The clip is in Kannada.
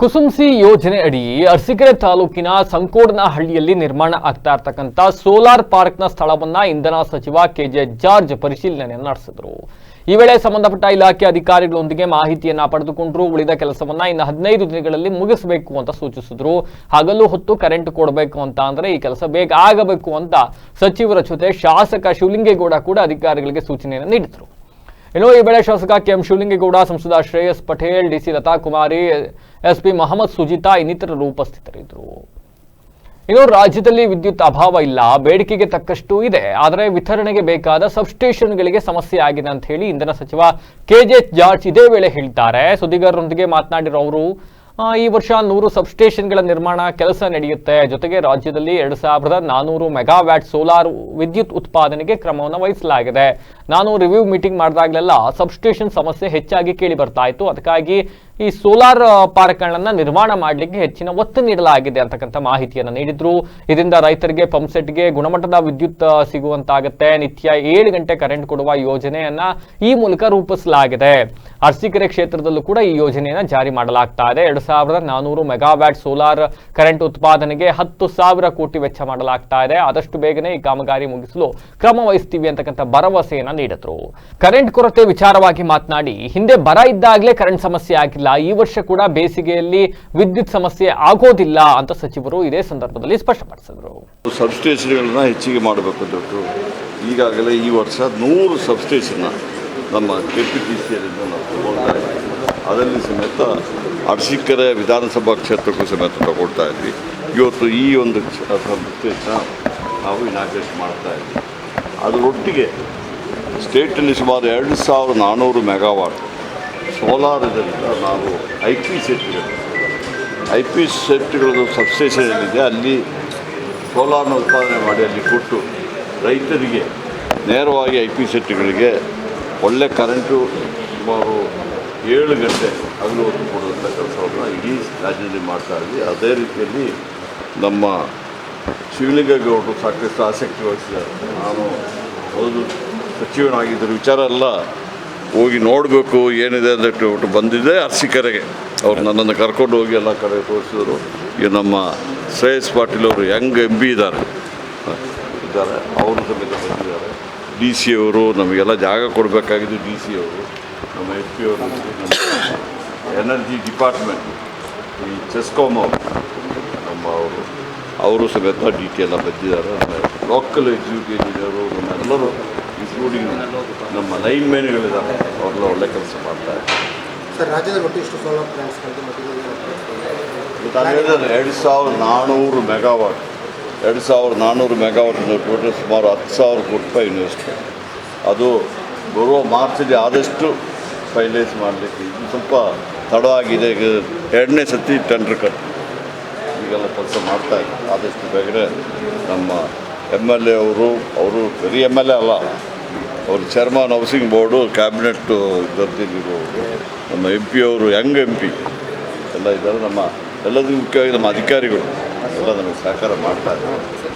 ಕುಸುಂಸಿ ಯೋಜನೆ ಅಡಿ ಅರಸೀಕೆರೆ ತಾಲೂಕಿನ ಸಂಕೋಡನಹಳ್ಳಿಯಲ್ಲಿ ನಿರ್ಮಾಣ ಆಗ್ತಾ ಇರ್ತಕ್ಕಂಥ ಸೋಲಾರ್ ಪಾರ್ಕ್ನ ಸ್ಥಳವನ್ನ ಇಂಧನ ಸಚಿವ ಕೆಜೆ ಜಾರ್ಜ್ ಪರಿಶೀಲನೆ ನಡೆಸಿದ್ರು. ಈ ವೇಳೆ ಸಂಬಂಧಪಟ್ಟ ಇಲಾಖೆ ಅಧಿಕಾರಿಗಳೊಂದಿಗೆ ಮಾಹಿತಿಯನ್ನ ಪಡೆದುಕೊಂಡ್ರು, ಉಳಿದ ಕೆಲಸವನ್ನ ಇನ್ನು ಹದಿನೈದು ದಿನಗಳಲ್ಲಿ ಮುಗಿಸಬೇಕು ಅಂತ ಸೂಚಿಸಿದ್ರು. ಹಗಲು ಹೊತ್ತು ಕರೆಂಟ್ ಕೊಡಬೇಕು ಅಂತ ಅಂದ್ರೆ ಈ ಕೆಲಸ ಬೇಗ ಆಗಬೇಕು ಅಂತ ಸಚಿವರ ಜೊತೆ ಶಾಸಕ ಶಿವಲಿಂಗೇಗೌಡ ಕೂಡ ಅಧಿಕಾರಿಗಳಿಗೆ ಸೂಚನೆಯನ್ನು ನೀಡಿದರು. ಇನ್ನು ಈ ವೇಳೆ ಶಾಸಕ ಕೆಎಂ ಶಿವಲಿಂಗೇಗೌಡ, ಸಂಸದ ಶ್ರೇಯಸ್ ಪಟೇಲ್ ಡಿಸಿ ಲತಾ ಕುಮಾರಿ ಎಸ್ಪಿ ಮೊಹಮ್ಮದ್ ಸುಜಿತಾ ಇನ್ನಿತರರು ಉಪಸ್ಥಿತರಿದ್ದರು. ಇನ್ನು ರಾಜ್ಯದಲ್ಲಿ ವಿದ್ಯುತ್ ಅಭಾವ ಇಲ್ಲ, ಬೇಡಿಕೆಗೆ ತಕ್ಕಷ್ಟು ಇದೆ. ಆದರೆ ವಿತರಣೆಗೆ ಬೇಕಾದ ಸಬ್ಸ್ಟೇಷನ್ಗಳಿಗೆ ಸಮಸ್ಯೆ ಆಗಿದೆ ಅಂತ ಹೇಳಿ ಇಂಧನ ಸಚಿವ ಕೆಜೆ ಜಾರ್ಜ್ ಇದೇ ವೇಳೆ ಹೇಳಿದ್ದಾರೆ. ಸುದ್ದಿಗಾರರೊಂದಿಗೆ ಮಾತನಾಡಿರೋ ಅವರು ಈ ವರ್ಷ ನೂರು ಸಬ್ಸ್ಟೇಷನ್ಗಳ ನಿರ್ಮಾಣ ಕೆಲಸ ನಡೆಯುತ್ತೆ. ಜೊತೆಗೆ ರಾಜ್ಯದಲ್ಲಿ ಎರಡು ಸಾವಿರದ ನಾನೂರು ಮೆಗಾವ್ಯಾಟ್ ಸೋಲಾರ್ ವಿದ್ಯುತ್ ಉತ್ಪಾದನೆಗೆ ಕ್ರಮವನ್ನು ವಹಿಸಲಾಗಿದೆ. ನಾನು ರಿವ್ಯೂ ಮೀಟಿಂಗ್ ಮಾಡಿದಾಗಲೆಲ್ಲ ಸಬ್ಸ್ಟೇಷನ್ ಸಮಸ್ಯೆ ಹೆಚ್ಚಾಗಿ ಕೇಳಿ ಬರ್ತಾ ಇತ್ತು. ಅದಕ್ಕಾಗಿ ಈ ಸೋಲಾರ್ ಪಾರ್ಕ್ಗಳನ್ನ ನಿರ್ಮಾಣ ಮಾಡಲಿಕ್ಕೆ ಹೆಚ್ಚಿನ ಒತ್ತು ನೀಡಲಾಗಿದೆ ಅಂತಕ್ಕಂಥ ಮಾಹಿತಿಯನ್ನು ನೀಡಿದ್ರು. ಇದರಿಂದ ರೈತರಿಗೆ ಪಂಪ್ ಸೆಟ್ಗೆ ಗುಣಮಟ್ಟದ ವಿದ್ಯುತ್ ಸಿಗುವಂತಾಗುತ್ತೆ. ನಿತ್ಯ ಏಳು ಗಂಟೆ ಕರೆಂಟ್ ಕೊಡುವ ಯೋಜನೆಯನ್ನ ಈ ಮೂಲಕ ರೂಪಿಸಲಾಗಿದೆ. ಅರ್ಸಿಕೆರೆ ಕ್ಷೇತ್ರದಲ್ಲೂ ಕೂಡ ಈ ಯೋಜನೆಯನ್ನ ಜಾರಿ ಮಾಡಲಾಗ್ತಾ ಇದೆ ಎರಡು ಸಾವಿರದ ನಾನೂರು ಮೆಗಾವ್ಯಾಟ್ ಸೋಲಾರ್ ಕರೆಂಟ್ ಉತ್ಪಾದನೆಗೆ ಹತ್ತು ಸಾವಿರ ಕೋಟಿ ವೆಚ್ಚ ಮಾಡಲಾಗ್ತಾ ಇದೆ ಆದಷ್ಟು ಬೇಗನೆ ಈ ಕಾಮಗಾರಿ ಮುಗಿಸಲು ಕ್ರಮ ವಹಿಸ್ತೀವಿ ಅಂತಕ್ಕಂಥ ಭರವಸೆಯನ್ನ ನೀಡಿದ್ರು. ಕರೆಂಟ್ ಕೊರತೆ ವಿಚಾರವಾಗಿ ಮಾತನಾಡಿ, ಹಿಂದೆ ಬರ ಇದ್ದಾಗಲೇ ಕರೆಂಟ್ ಸಮಸ್ಯೆ ಆಗಿಲ್ಲ. ಈ ವರ್ಷ ಕೂಡ ಬೇಸಿಗೆಯಲ್ಲಿ ವಿದ್ಯುತ್ ಸಮಸ್ಯೆ ಆಗೋದಿಲ್ಲ ಅಂತ ಸಚಿವರು ಇದೇ ಸಂದರ್ಭದಲ್ಲಿ ಸ್ಪಷ್ಟಪಡಿಸಿದರು. ಸಬ್ಸ್ಟೇಷನ್ಗಳನ್ನ ಹೆಚ್ಚಿಗೆ ಮಾಡಬೇಕು ದೊಡ್ಡ. ಈಗಾಗಲೇ ಈ ವರ್ಷ ನೂರು ಸಬ್ಸ್ಟೇಷನ್ನ ನಮ್ಮ ಕೆ ಪಿ ಟಿ ಇದ್ವಿ. ಅದರಲ್ಲಿ ಸಮೇತ ಅರಸೀಕೆರೆ ವಿಧಾನಸಭಾ ಕ್ಷೇತ್ರಕ್ಕೂ ಸಮೇತ ತಗೊಳ್ತಾ ಇದ್ವಿ. ಇವತ್ತು ಈ ಒಂದು ಸಬ್ಸ್ಟೇಷನ್ ನಾವು ಇನಾಗ್ರೇಟ್ ಮಾಡ್ತಾ ಇದ್ವಿ. ಅದರೊಟ್ಟಿಗೆ ಸ್ಟೇಟಲ್ಲಿ ಸುಮಾರು ಎರಡು ಸಾವಿರದ ನಾನ್ನೂರು ಮೆಗಾವಾಟ್ ಸೋಲಾರ್ ಇದರಿಂದ ನಾವು ಐ ಪಿ ಸೆಟ್ಗಳು ಐ ಪಿ ಸೆಟ್ಗಳದ್ದು ಸಬ್ಸ್ಟೇಷನ್ ಏನಿದೆ ಅಲ್ಲಿ ಸೋಲಾರ್ನ ಉತ್ಪಾದನೆ ಮಾಡಿ ಅಲ್ಲಿ ಕೊಟ್ಟು ರೈತರಿಗೆ ನೇರವಾಗಿ ಐ ಪಿ ಸೆಟ್ಗಳಿಗೆ ಒಳ್ಳೆ ಕರೆಂಟು ಸುಮಾರು ಏಳು ಗಂಟೆ ಹೊತ್ತು ಕೊಡುವಂಥ ಕೆಲಸವನ್ನು ಇಡೀ ರಾಜ್ಯದಲ್ಲಿ ಮಾಡ್ತಾ ಇದ್ವಿ. ಅದೇ ರೀತಿಯಲ್ಲಿ ನಮ್ಮ ಶಿವಲಿಂಗೇಗೌಡರು ಸಾಕಷ್ಟು ಆಸಕ್ತಿ ವಹಿಸಿದ್ದಾರೆ. ನಾನು ಹೌದು, ಸಚಿವನಾಗಿದ್ದರು ವಿಚಾರ ಎಲ್ಲ ಹೋಗಿ ನೋಡಬೇಕು ಏನಿದೆ ಅಂತ ಬಂದಿದ್ದೆ ಅರ್ಸಿಕರೆಗೆ. ಅವ್ರು ನನ್ನನ್ನು ಕರ್ಕೊಂಡು ಹೋಗಿ ಎಲ್ಲ ಕಡೆ ತೋರಿಸಿದ್ರು. ಈಗ ನಮ್ಮ ಶ್ರೇಯಸ್ ಪಾಟೀಲ್ ಅವರು ಯಂಗ್ ಎಂ ಬಿ ಇದ್ದಾರೆ. ಇದ್ದಾರೆ. ಅವರು ಸಮೇತ ಬಂದಿದ್ದಾರೆ. ಡಿ ಸಿ ಅವರು ನಮಗೆಲ್ಲ ಜಾಗ ಕೊಡಬೇಕಾಗಿದ್ದು ಡಿ ಸಿ ಅವರು. ನಮ್ಮ ಎಚ್ ಪಿ ಅವರು ಎನರ್ಜಿ ಡಿಪಾರ್ಟ್ಮೆಂಟ್, ಈ ಚೆಸ್ಕಾಮ್ ಅವರು, ನಮ್ಮ ಅವರು ಅವರು ಸಮೇತ ಡಿ ಟಿ ಎಲ್ಲ ಬಂದಿದ್ದಾರೆ. ಲೋಕಲ್ ಎಕ್ಸಿಕ್ಯೂಟಿವ್ ಇಂಜಿನಿಯರು ನಮ್ಮೆಲ್ಲರೂ ಇನ್ಕ್ಲೂಡಿಂಗ್ ನಮ್ಮ ಲೈನ್ ಮ್ಯಾನ್ಗಳಿದ್ದಾರೆ ಅವರೆಲ್ಲ ಒಳ್ಳೆ ಕೆಲಸ ಮಾಡ್ತಾರೆ ಸರ್ ರಾಜ್ಯದ ಒಟ್ಟು ಸೋಲಾರ್ ಎರಡು ಸಾವಿರದ ನಾನ್ನೂರು ಮೆಗಾವಾಟ್. ಎರಡು ಸಾವಿರದ ನಾನ್ನೂರು ಮೆಗಾವಾಟ್ ಟೋಟಲ್ ಸುಮಾರು ಹತ್ತು ಸಾವಿರ ಕೋಟಿ ರೂಪಾಯಿ ಇನ್ವೆಸ್ಟ್ಮೆಂಟ್ ಅದು ಬರುವ ಮಾರ್ಚಲ್ಲಿ ಆದಷ್ಟು ಫೈನಲೈಸ್ ಮಾಡಲಿಕ್ಕೆ ಇದು ಸ್ವಲ್ಪ ತಡವಾಗಿದೆ. ಈಗ ಎರಡನೇ ಸತಿ ಟೆಂಡರ್ ಕಟ್ ಈಗೆಲ್ಲ ಕೆಲಸ ಮಾಡ್ತಾ ಇದ್ದಾರೆ. ಆದಷ್ಟು ಬೇಗನೆ ನಮ್ಮ ಎಂ ಎಲ್ ಎ ಅವರು ಅವರು ಬರೀ ಎಂ ಎಲ್ ಎ ಅಲ್ಲ ಅವರು ಚೇರ್ಮನ್ ಹೌಸಿಂಗ್ ಬೋರ್ಡು ಕ್ಯಾಬಿನೆಟ್ ದರ್ಜೆಯಲ್ಲಿರುವವರು ನಮ್ಮ ಎಂ ಪಿ ಅವರು, ಯಂಗ್ ಎಂ ಪಿ, ಎಲ್ಲ ಇದ್ದಾರೆ. ನಮ್ಮ ಎಲ್ಲದಕ್ಕೂ ಮುಖ್ಯವಾಗಿ ನಮ್ಮ ಅಧಿಕಾರಿಗಳು ಎಲ್ಲ ನಮಗೆ ಸಹಕಾರ ಮಾಡ್ತಾ ಇದ್ದಾರೆ.